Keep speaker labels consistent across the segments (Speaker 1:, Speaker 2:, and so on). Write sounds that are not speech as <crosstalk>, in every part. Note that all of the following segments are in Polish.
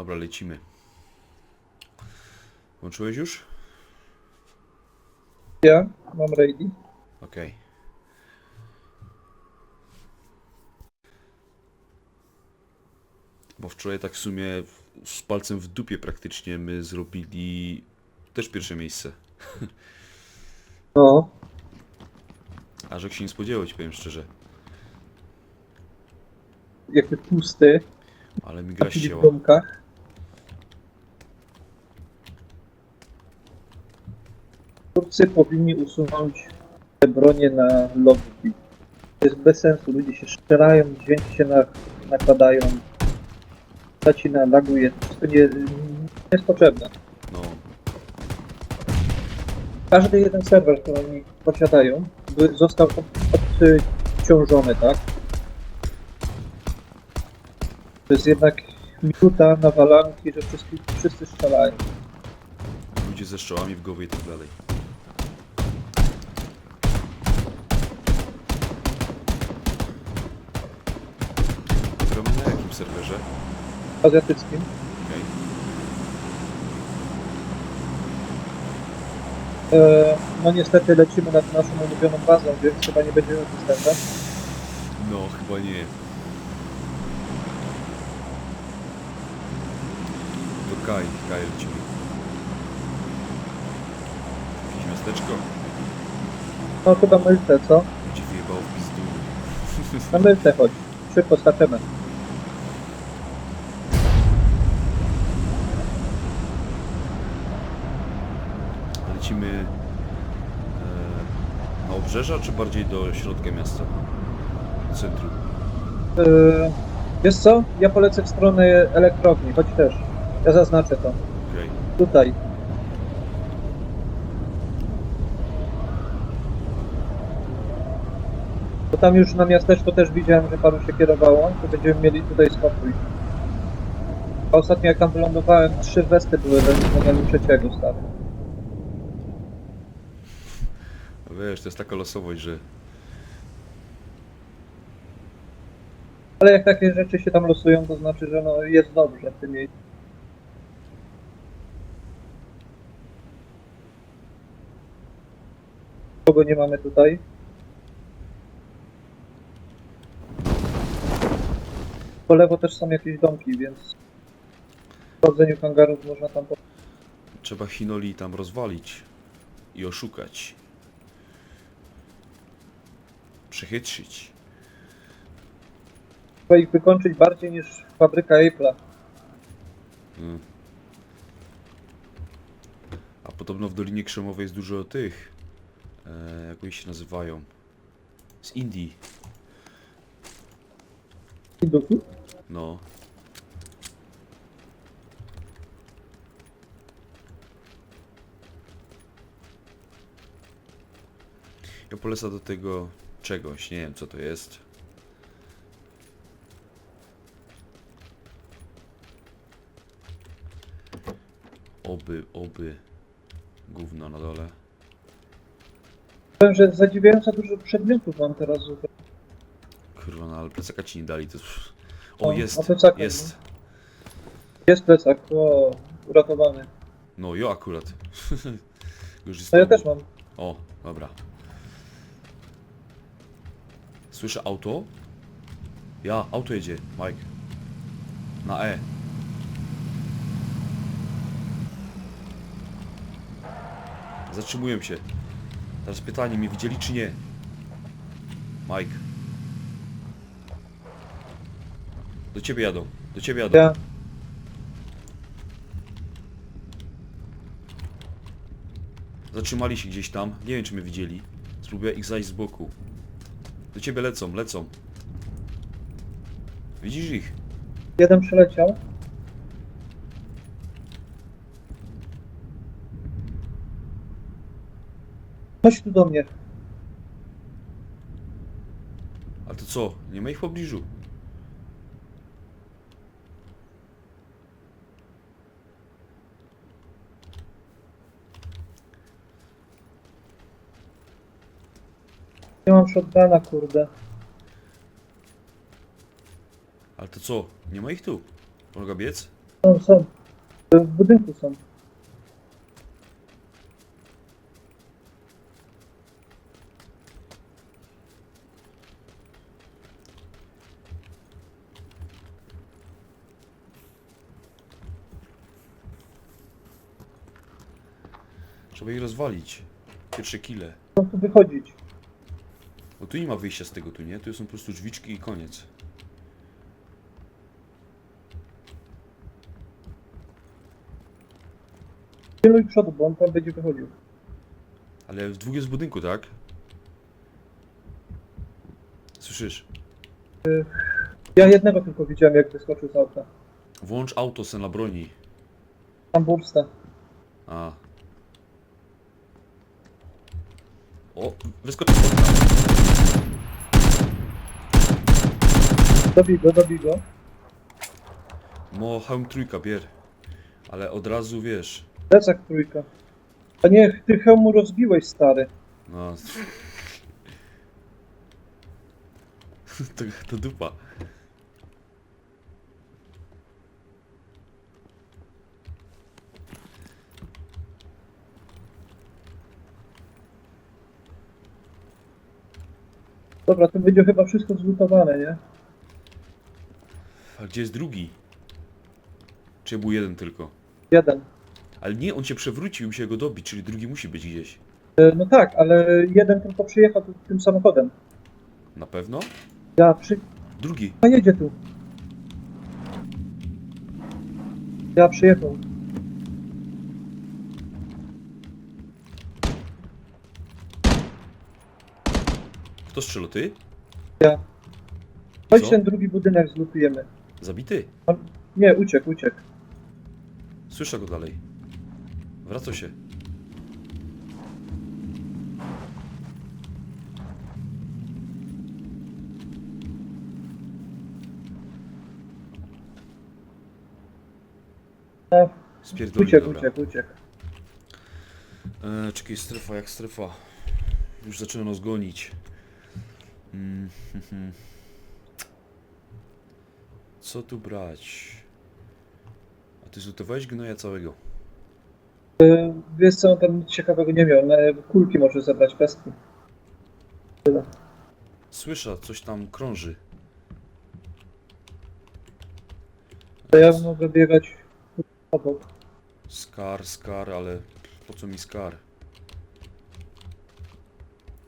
Speaker 1: Dobra, lecimy. Włączyłeś już?
Speaker 2: Ja mam ready.
Speaker 1: Okej. Bo wczoraj tak w sumie z palcem w dupie praktycznie my zrobili też pierwsze miejsce. <laughs>
Speaker 2: No,
Speaker 1: A że się nie spodziewał, ci powiem szczerze.
Speaker 2: jakby pusty,
Speaker 1: Ale mi gra
Speaker 2: pili w
Speaker 1: ścięła.
Speaker 2: domkach. Turcy powinni usunąć te bronie na lobby. To jest bez sensu, ludzie się strzelają, dźwięki się na, nakładają, zacina, laguje, to wszystko nie, nie jest potrzebne.
Speaker 1: No,
Speaker 2: Każdy jeden serwer, który oni posiadają, został od- odciążony, tak? To jest jednak minuta nawalanki, że wszyscy, wszyscy strzelają.
Speaker 1: ludzie ze strzałami w głowie i tak dalej. Gramy na serwerze?
Speaker 2: Azjatyckim.
Speaker 1: Okej.
Speaker 2: E, no niestety lecimy nad naszą ulubioną bazą, więc chyba nie będziemy występem.
Speaker 1: No, chyba nie. To Kaj, Kaj lecimy. Jakieś miasteczko?
Speaker 2: No chyba mylce, co?
Speaker 1: Gdzie wyjebało w pizdu.
Speaker 2: Na mylce chodź. Szybko skaczemy.
Speaker 1: Lecimy e, na obrzeża, czy bardziej do środka miasta? Do centrum.
Speaker 2: E, wiesz co? Ja polecę w stronę elektrowni, chodź też. Ja zaznaczę to.
Speaker 1: Okej.
Speaker 2: Tutaj. Bo tam już na miasteczko też widziałem, że paru się kierowało, to będziemy mieli tutaj spokój. A ostatnio jak tam wylądowałem, trzy westy były we wykonaniu trzeciego stary.
Speaker 1: No Wiesz, to jest taka losowość, że
Speaker 2: Ale jak takie rzeczy się tam losują, to znaczy, że no jest dobrze w tym miejscu. Kogo nie mamy tutaj? Po lewo też są jakieś domki, więc w rodzeniu hangarów można tam... Po...
Speaker 1: trzeba Hinoli tam rozwalić i oszukać. Przechytrzyć.
Speaker 2: Trzeba ich wykończyć bardziej niż fabryka Apple'a.
Speaker 1: Mm. A podobno w Dolinie Krzemowej jest dużo tych, e, jak oni się nazywają, z Indii.
Speaker 2: Hindusów?
Speaker 1: No. Ja polecam do tego czegoś, nie wiem co to jest. Oby, oby. Gówno na dole.
Speaker 2: Powiem, że zadziwiająco dużo przedmiotów mam teraz.
Speaker 1: Kurwa, no ale plecaka ci nie dali, to... O,
Speaker 2: O,
Speaker 1: jest,
Speaker 2: plecaka,
Speaker 1: jest.
Speaker 2: Jest plecak, o, uratowany.
Speaker 1: No, jo akurat. <laughs>
Speaker 2: No ja też mam.
Speaker 1: O, dobra. Słyszę auto? Ja, auto jedzie, Mike. Na E. Zatrzymuję się. Teraz pytanie, mnie widzieli czy nie? Mike. Do ciebie jadą, do ciebie jadą.
Speaker 2: Ja,
Speaker 1: Zatrzymali się gdzieś tam. Nie wiem, czy mnie widzieli. Spróbuję ich zajść z boku. Do ciebie lecą, lecą. Widzisz ich?
Speaker 2: jeden przyleciał. Chodź tu do mnie.
Speaker 1: A to co? Nie ma ich w pobliżu.
Speaker 2: Nie mam shotguna, kurde.
Speaker 1: Ale to co? Nie ma ich tu. Mogę biec?
Speaker 2: Są, są. W budynku są.
Speaker 1: Trzeba ich rozwalić. Pierwsze kile.
Speaker 2: Chcą tu wychodzić.
Speaker 1: Bo tu nie ma wyjścia z tego tu, nie? Tu są po prostu drzwiczki i koniec.
Speaker 2: Pilnuj przodu, bo on tam będzie wychodził.
Speaker 1: Ale w dwóch jest w budynku, tak? Słyszysz?
Speaker 2: Ja jednego tylko widziałem, jak wyskoczył z auta.
Speaker 1: Włącz auto se na broni.
Speaker 2: Tam bursta.
Speaker 1: A. O, wyskoczył. z okna.
Speaker 2: Dobij go, dobij go.
Speaker 1: Mo, hełm trójka, bier. Ale od razu wiesz.
Speaker 2: Plecak trójka. A nie, ty hełmu rozbiłeś, stary.
Speaker 1: No. <laughs> to, to dupa.
Speaker 2: Dobra, to będzie chyba wszystko zlutowane, nie?
Speaker 1: A gdzie jest drugi? Czy był jeden tylko?
Speaker 2: Jeden.
Speaker 1: Ale nie, on się przewrócił i musiał go dobić, czyli drugi musi być gdzieś.
Speaker 2: E, No tak, ale jeden tylko przyjechał tu, tym samochodem.
Speaker 1: Na pewno?
Speaker 2: Ja przy...
Speaker 1: Drugi.
Speaker 2: A jedzie tu. Ja przyjechał.
Speaker 1: Kto strzelał? Ty?
Speaker 2: Ja. Chodź
Speaker 1: Co?
Speaker 2: ten drugi budynek zlutujemy.
Speaker 1: Zabity?
Speaker 2: Nie, uciekł, uciekł.
Speaker 1: Słyszę go dalej. Wraca się.
Speaker 2: A,
Speaker 1: Spierdolił,
Speaker 2: uciekł,
Speaker 1: dobra.
Speaker 2: uciekł, uciekł.
Speaker 1: E, czekaj, strefa jak strefa. Już zaczyna nas gonić. Mm, mhm. Co tu brać? A ty zlutowałeś gnoja całego.
Speaker 2: E, Wiesz co, on tam nic ciekawego nie miał. E, Kulki może zebrać, pestki. Tyle.
Speaker 1: Słyszę, coś tam krąży.
Speaker 2: To ja mogę biegać obok.
Speaker 1: Skar, skar, ale po co mi skar?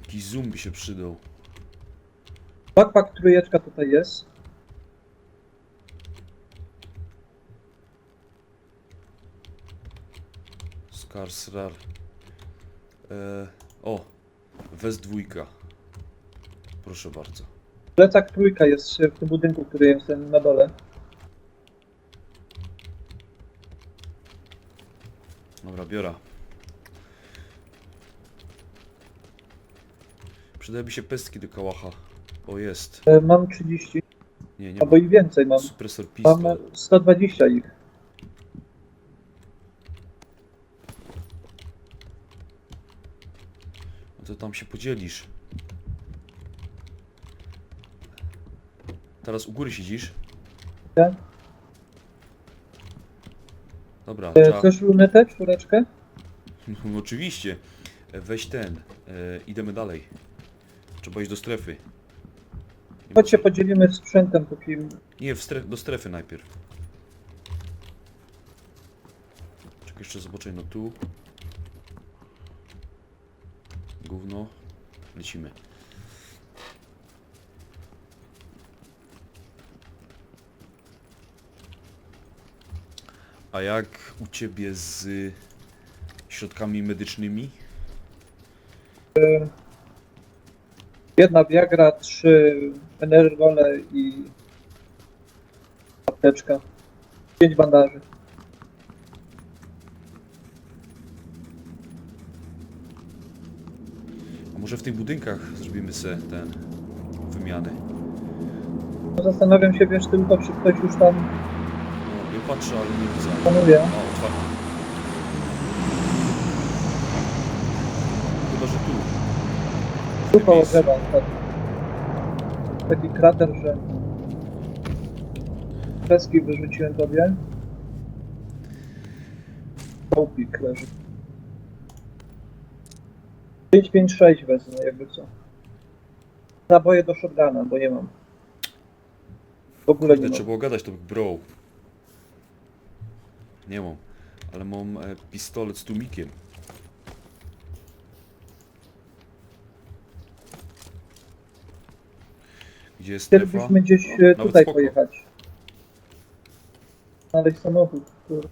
Speaker 1: Jakiś zoom by się przydał.
Speaker 2: Backpack trójeczka tutaj jest.
Speaker 1: Srar. E, o, wez dwójka. Proszę bardzo.
Speaker 2: Plecak trójka jest w tym budynku, który jest ten na dole.
Speaker 1: Dobra, biora. Przydałyby się pestki do kałacha. O, jest.
Speaker 2: E, Mam 30,
Speaker 1: Nie, nie
Speaker 2: albo i więcej mam.
Speaker 1: Supresor
Speaker 2: Mam
Speaker 1: pistol.
Speaker 2: 120 ich.
Speaker 1: To tam się podzielisz. Teraz u góry siedzisz?
Speaker 2: Tak.
Speaker 1: Dobra,
Speaker 2: E,
Speaker 1: trzeba...
Speaker 2: Chcesz lunetę, czwóreczkę?
Speaker 1: No, oczywiście. E, Weź ten. E, idziemy dalej. Trzeba iść do strefy. Nie,
Speaker 2: Chodź się podzielimy sprzętem, póki...
Speaker 1: Nie, w stref do strefy najpierw. Czekaj, jeszcze zobaczę, no tu. Gówno. Lecimy. A jak u Ciebie z środkami medycznymi?
Speaker 2: Jedna Viagra, trzy Energole i apteczka. Pięć bandaży.
Speaker 1: Może w tych budynkach zrobimy se ten wymiany?
Speaker 2: Zastanawiam się, wiesz, tylko czy ktoś już tam
Speaker 1: No, ja patrzę, ale nie widzę.
Speaker 2: planuje.
Speaker 1: O, otwarte. Chyba, że tu.
Speaker 2: Koło
Speaker 1: miejscu.
Speaker 2: drzewa. Tak. Taki krater, że kreski wyrzuciłem tobie. Kołpik leży. 556 wezmę, jakby co. Naboje do shotguna, bo nie mam. W ogóle nie
Speaker 1: Kurde,
Speaker 2: mam.
Speaker 1: trzeba było gadać, to bro. Nie mam, ale mam e, pistolet z tłumikiem. Gdzie jest strefa?
Speaker 2: Chcielibyśmy gdzieś
Speaker 1: No,
Speaker 2: e,
Speaker 1: nawet
Speaker 2: tutaj
Speaker 1: spoko.
Speaker 2: pojechać. Znaleźć samochód. kur-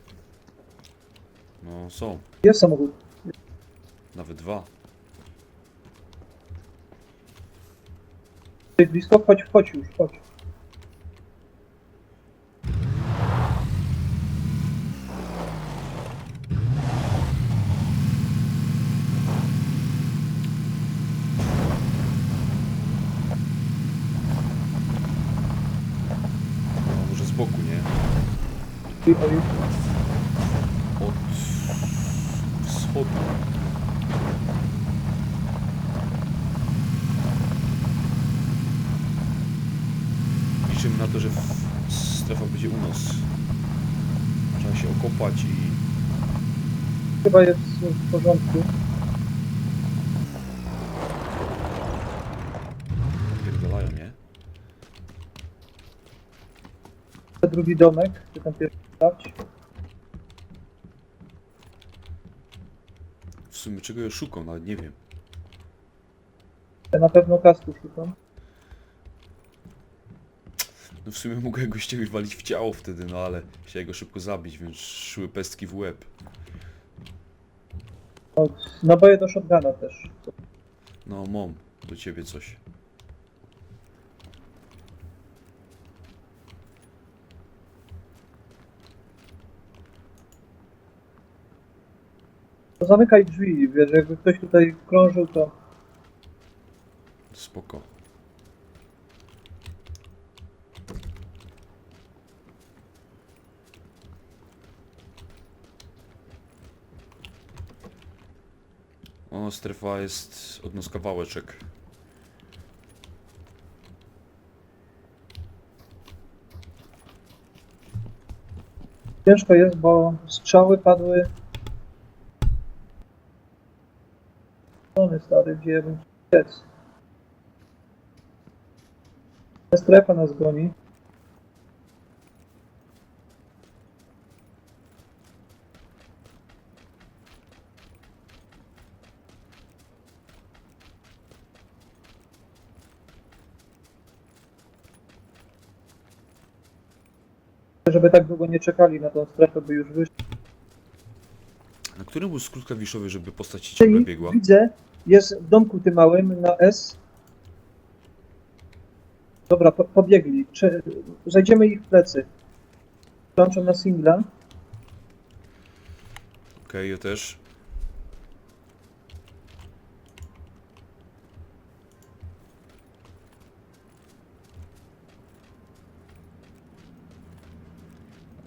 Speaker 1: No są,
Speaker 2: Jest samochód.
Speaker 1: nawet dwa.
Speaker 2: Tutaj blisko, chodź, chodź już, chodź.
Speaker 1: No, może z boku, nie?
Speaker 2: Oj,
Speaker 1: Od wschodu. Na to, że strefa będzie u nas. Trzeba się okopać i
Speaker 2: chyba jest w porządku.
Speaker 1: pierdolają, nie?
Speaker 2: Drugi domek, czy tam pierwszy sprawdź.
Speaker 1: W sumie czego ja szukam, nawet nie wiem.
Speaker 2: Ja na pewno kasku szukam.
Speaker 1: No w sumie mogłem gościowi walić w ciało wtedy, no ale chciałem go szybko zabić, więc szły pestki w łeb.
Speaker 2: O, naboje do shotguna też.
Speaker 1: No mam do ciebie coś.
Speaker 2: To zamykaj drzwi, wiesz, jakby ktoś tutaj krążył, to
Speaker 1: Spoko. Strefa jest od nas kawałeczek.
Speaker 2: ciężko jest, bo strzały padły. Strony stary, gdzie ja bym strefa nas goni. Żeby tak długo nie czekali na tą strefę, by już wyszli.
Speaker 1: Na którym był skrót klawiszowy, żeby postać ci ciągle biegła?
Speaker 2: Widzę, jest w domku tym małym na S. Dobra, po, pobiegli. Cze- zajdziemy ich w plecy. Włączam na singla.
Speaker 1: Okej, ja też.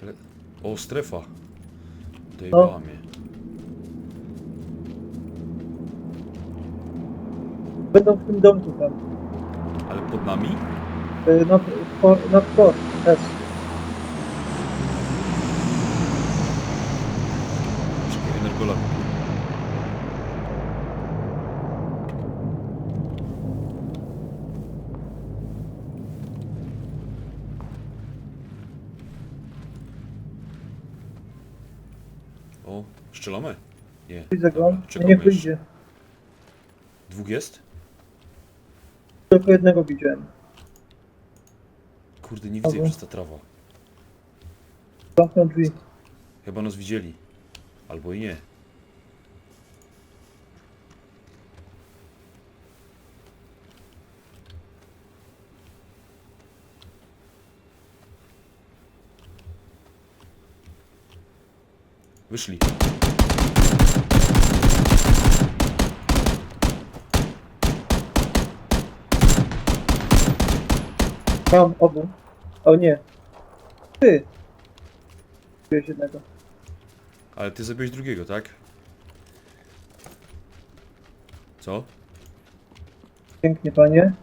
Speaker 1: Ale... O, strefa. Dojebała mnie.
Speaker 2: Będą w tym domku tam.
Speaker 1: Ale pod nami?
Speaker 2: Y, po, nad port S.
Speaker 1: Czekaj, energola. O, strzelamy? Nie.
Speaker 2: Widzę go.
Speaker 1: Czekamy jeszcze.
Speaker 2: wyjdzie.
Speaker 1: Dwóch jest?
Speaker 2: Tylko jednego widziałem.
Speaker 1: Kurde, nie widzę ich
Speaker 2: Dobra.
Speaker 1: przez ta trawa.
Speaker 2: Zamknął drzwi.
Speaker 1: Chyba nas widzieli. Albo i nie. Wyszli.
Speaker 2: Mam obu. O nie. Ty. Widziałeś jednego.
Speaker 1: Ale ty zabiłeś drugiego, tak? Co?
Speaker 2: Pięknie, panie.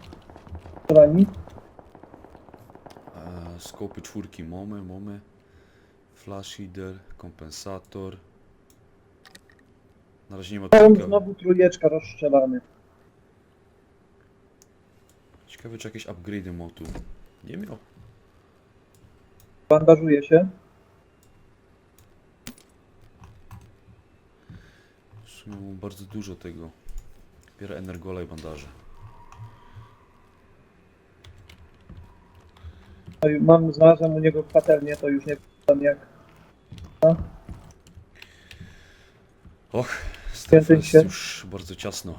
Speaker 2: Kolani.
Speaker 1: A, skopy czwórki mamy, mamy. Flash header, kompensator. Na razie nie ma
Speaker 2: Tam znowu trójeczka rozstrzelany.
Speaker 1: Ciekawe czy jakieś upgrade'y motu. Nie miał.
Speaker 2: Bandażuje się.
Speaker 1: W sumie mam bardzo dużo tego. Biorę energola i bandaże.
Speaker 2: No i mam, znalazłem u niego patelnię, to już nie pamiętam jak. Świętuj
Speaker 1: jest
Speaker 2: się.
Speaker 1: już bardzo ciasno.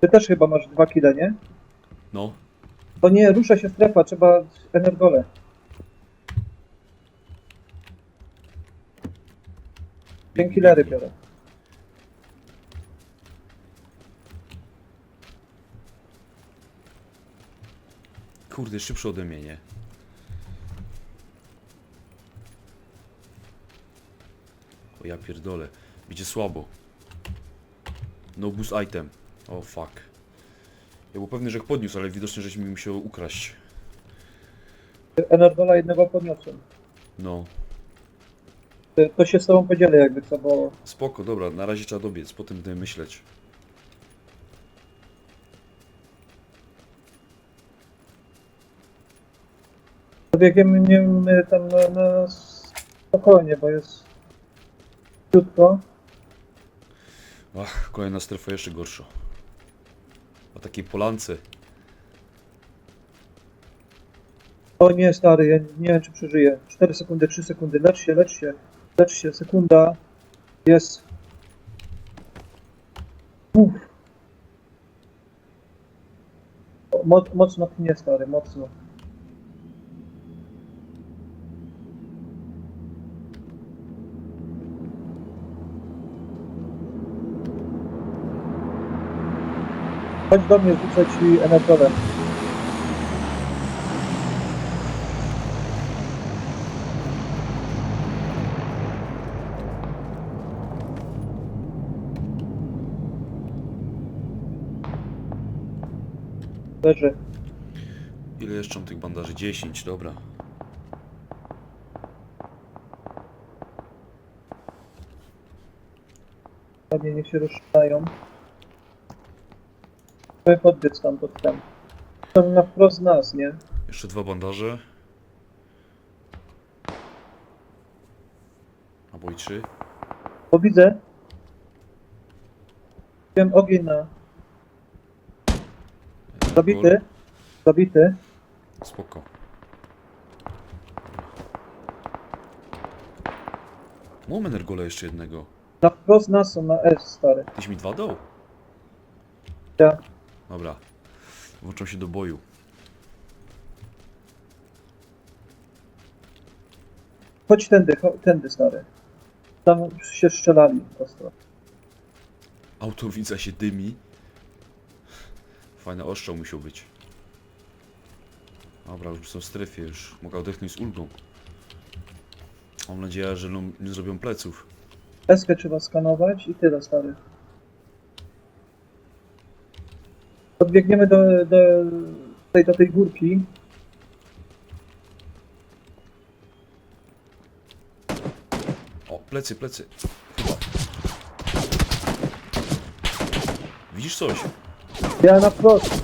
Speaker 2: Ty też chyba masz dwa kile, nie?
Speaker 1: No,
Speaker 2: To nie, rusza się strefa, trzeba energole. Painkillery biorę.
Speaker 1: Kurde, szybszy ode mnie, nie? Ja pierdolę. Będzie słabo. No boost item. O fuck. Ja był pewny, że ich podniósł, ale widocznie, żeś mi musiał ukraść.
Speaker 2: Energola jednego podniosłem.
Speaker 1: No.
Speaker 2: To- się z tobą podzielę jakby co, bo
Speaker 1: Spoko, dobra, na razie trzeba dobiec, potem będę myśleć.
Speaker 2: biegiem nie tam na, na spokojnie, bo jest krótko.
Speaker 1: Ach, kolejna strefa jeszcze gorsza. O takiej polance.
Speaker 2: O nie, stary, ja nie wiem czy przeżyję. 4 sekundy, 3 sekundy, lecz się, lecz się, lecz się, sekunda. Jest. Uff. Mo mocno pnie, stary, mocno. Chodź do mnie, rzucę ci energolem. Leży.
Speaker 1: Ile jeszcze mam tych bandaży? 10, dobra.
Speaker 2: Ładnie niech się ruszają. Podbiec tam pod ten. Tam na wprost nas, nie?
Speaker 1: Jeszcze dwa bandaże. Albo i trzy.
Speaker 2: Bo widzę. Wiem ogień na. Zabity. Zabity.
Speaker 1: Spoko. Mam energola jeszcze jednego.
Speaker 2: Na wprost nas są na S, stary.
Speaker 1: Tyś mi dwa dał?
Speaker 2: Ja.
Speaker 1: Dobra. Włączam się do boju.
Speaker 2: Chodź tędy, cho- tędy, stary. Tam się strzelali ostro.
Speaker 1: Auto widza się dymi. Fajny ostrzał musiał być. Dobra, już są w strefie, już mogę odetchnąć z ulgą. Mam nadzieję, że nam nie zrobią pleców.
Speaker 2: Eskę trzeba skanować i tyle, stary. Podbiegniemy do, do, tej, do tej górki.
Speaker 1: O, plecy, plecy. Chyba. Widzisz coś?
Speaker 2: Ja na wprost.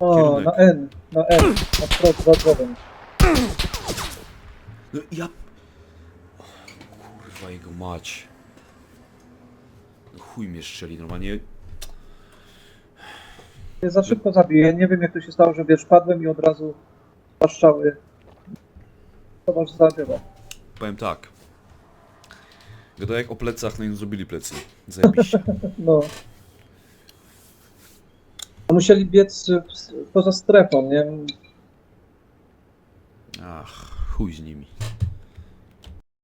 Speaker 2: O,
Speaker 1: Kierunek.
Speaker 2: na N, na N, na wprost za głową.
Speaker 1: No ja... Kurwa jego mać. No chuj mnie strzeli, normalnie...
Speaker 2: Mnie za szybko zabiję, nie wiem jak to się stało, że wiesz, padłem i od razu paszczały. To masz zabiera.
Speaker 1: Powiem tak. Gadał jak o plecach, no i zrobili plecy. Zajebiście. <laughs>
Speaker 2: No. No Musieli biec y, poza strefą, nie?
Speaker 1: Ach, chuj z nimi.